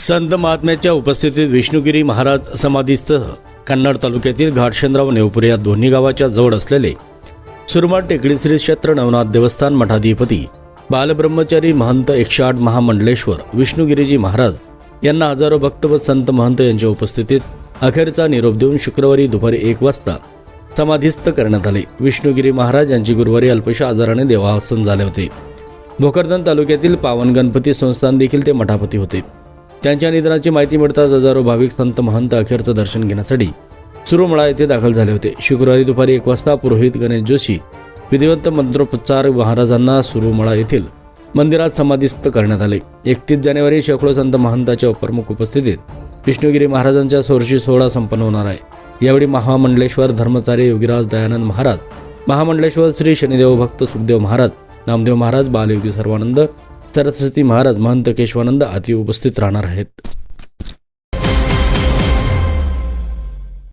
संत महात्म्याच्या उपस्थितीत विष्णुगिरी महाराज समाधीस्थ कन्नड तालुक्यातील घाटशेंद्रा व नेवपुरे या दोन्ही गावाच्या जवळ असलेले सुरमाट टेकडी श्री क्षेत्र नवनाथ देवस्थान मठाधिपती बालब्रह्मचारी महंत एकशे आठ महामंडलेश्वर विष्णुगिरीजी महाराज यांना हजारो भक्त व संत महंत यांच्या उपस्थितीत अखेरचा निरोप देऊन शुक्रवारी दुपारी एक वाजता समाधीस्थ करण्यात आले. विष्णुगिरी महाराज यांची गुरुवारी अल्पशा आजाराने देवासन झाले होते. भोकरदन तालुक्यातील पावन गणपती संस्थान देखील ते मठापती होते. त्यांच्या निधनाची माहिती मिळताच हजारो भाविक संत महंत अखेरचं दर्शन घेण्यासाठी सुरुमळा येथे दाखल झाले होते. शुक्रवारी दुपारी एक वाजता पुरोहित गणेश जोशी विधिवंत मंत्रोपचार महाराजांना सुरुमळा येथील मंदिरात समाधीस्थ करण्यात आले. एकतीस जानेवारी शेकडो संत महंताच्या प्रमुख उपस्थितीत विष्णुगिरी महाराजांच्या सोळशी सोहळा संपन्न होणार आहे. यावेळी महामंडलेश्वर धर्मचार्य योगीराज दयानंद महाराज महामंडलेश्वर श्री शनिदेव भक्त सुखदेव महाराज नामदेव महाराज बालयोगी सर्वानंद सरस्वती महाराज महंत केशवानंद आदी उपस्थित राहणार आहेत